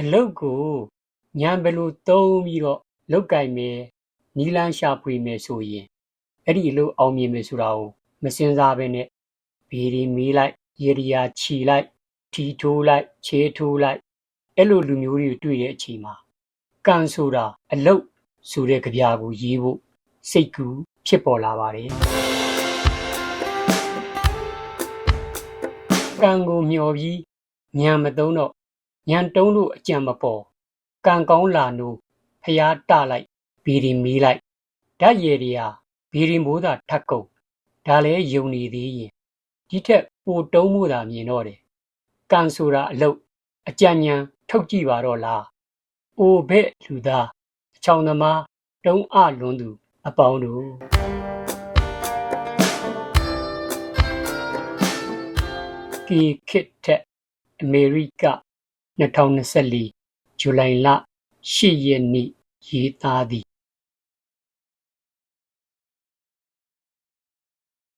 အလုတ်ကိုညံဘယ်လိုသုံးပြီးတော့လုတ်ကင်မယ်နီလန်းရှာဖွေမယ်ဆိုရင်အဲ့ဒီအလုတ်အောင်မြင်မယ်ဆိုတာကိုမစင်စားဘဲနဲ့ဘီဒီမီးလိုက်ရေဒီယာခြီလိုက်ထီထိုးလိုက်ခြေထိုးလိုက်အဲ့လိုလူမျိုးတွေတွေ့တဲ့အချိန်မှာကန်ဆိုတာအလုတ်ဆိုတဲ့ကြပြာကိုရေးဖို့စိတ်ကူးဖြစ်ပေါ်လာပါတယ်ကံကိုမျှော်ပြီးညံမသုံးတော့ ညံတုံးလို့အကြံမပေါ်ကံကောင်းလာနိုးဖျားတလိုက်ဘီရီမီးလိုက်ဓာတ်ရည်တွေဟာဘီရီမိုးသာထက်ကုန်ဒါလည်းယုံနေသေးရင်ဒီထက်ပိုတုံးမှုသာမြင်တော့တယ်ကံဆိုတာအလုတ်အကြံဉာဏ်ထုတ်ကြည့်ပါတော့လားအိုဘဲ့လူသားအချောင်သမားတုံးအလွန်သူအပေါင်းတို့ကီခစ်ထက်အမေရိက 2024ဇူလိုင်လ10ရက်နေ့ရေးသားသည်